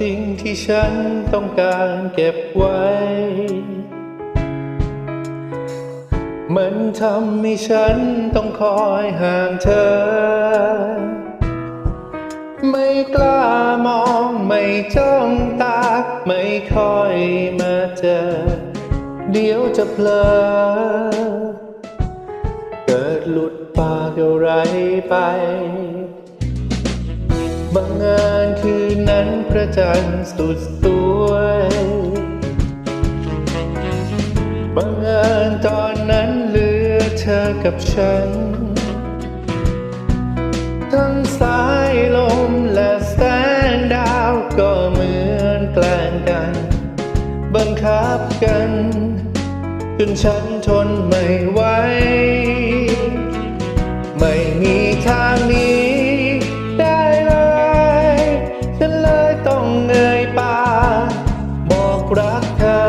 จริงที่ฉันต้องการเก็บไว้ มันทำให้ฉันต้องคอยห่างเธอ ไม่กล้ามองไม่จ้องตาไม่ค่อยมาเจอ เดี๋ยวจะเพลอ เกิดหลุดปากอะไรไปบังเอิญคืน นพระจันทร์สุดสวยบังเอิญตอนนั้นเหลือเธอกับฉัน ทั้งสายลมและแสงดาวก็เหมือนแกล้งกัน บังคับกัน จนฉันทนไม่ไหว เองเงยปากบอกรักเธอ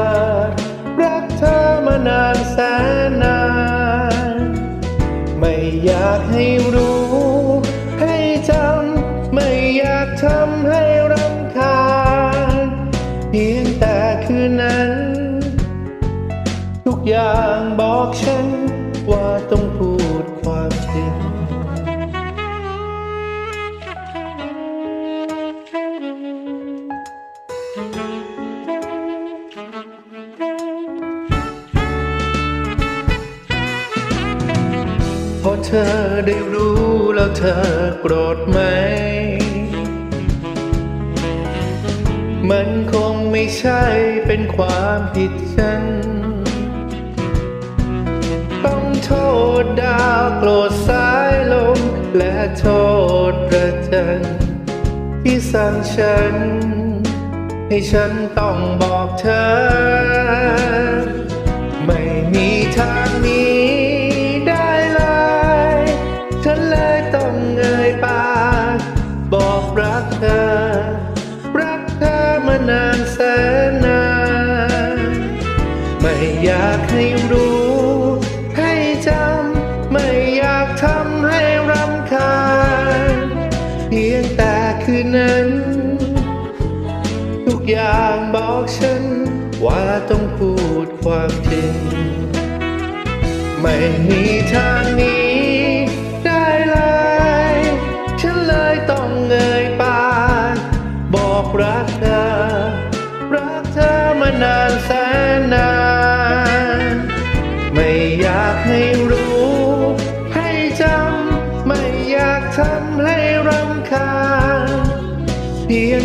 รักเธอมานานแสนนาน ไม่อยากให้รู้ พอเธอได้รู้แล้วเธอโกรธไหม มันคงไม่ใช่เป็นความผิดฉัน ต้องโทษดาวโกรธสายลม และโทษพระจันทร์ที่สั่งฉัน ให้ฉันต้องบอกเธอ ไม่มีทางนี้ อย่างบอกฉัน ว่าต้องพูดความจริง ไม่มีทางหนี้ได้เลย ฉันเลยต้องเงยปากบอกรักเธอ รักเธอมานานแสนนาน ไม่อยากให้รู้ให้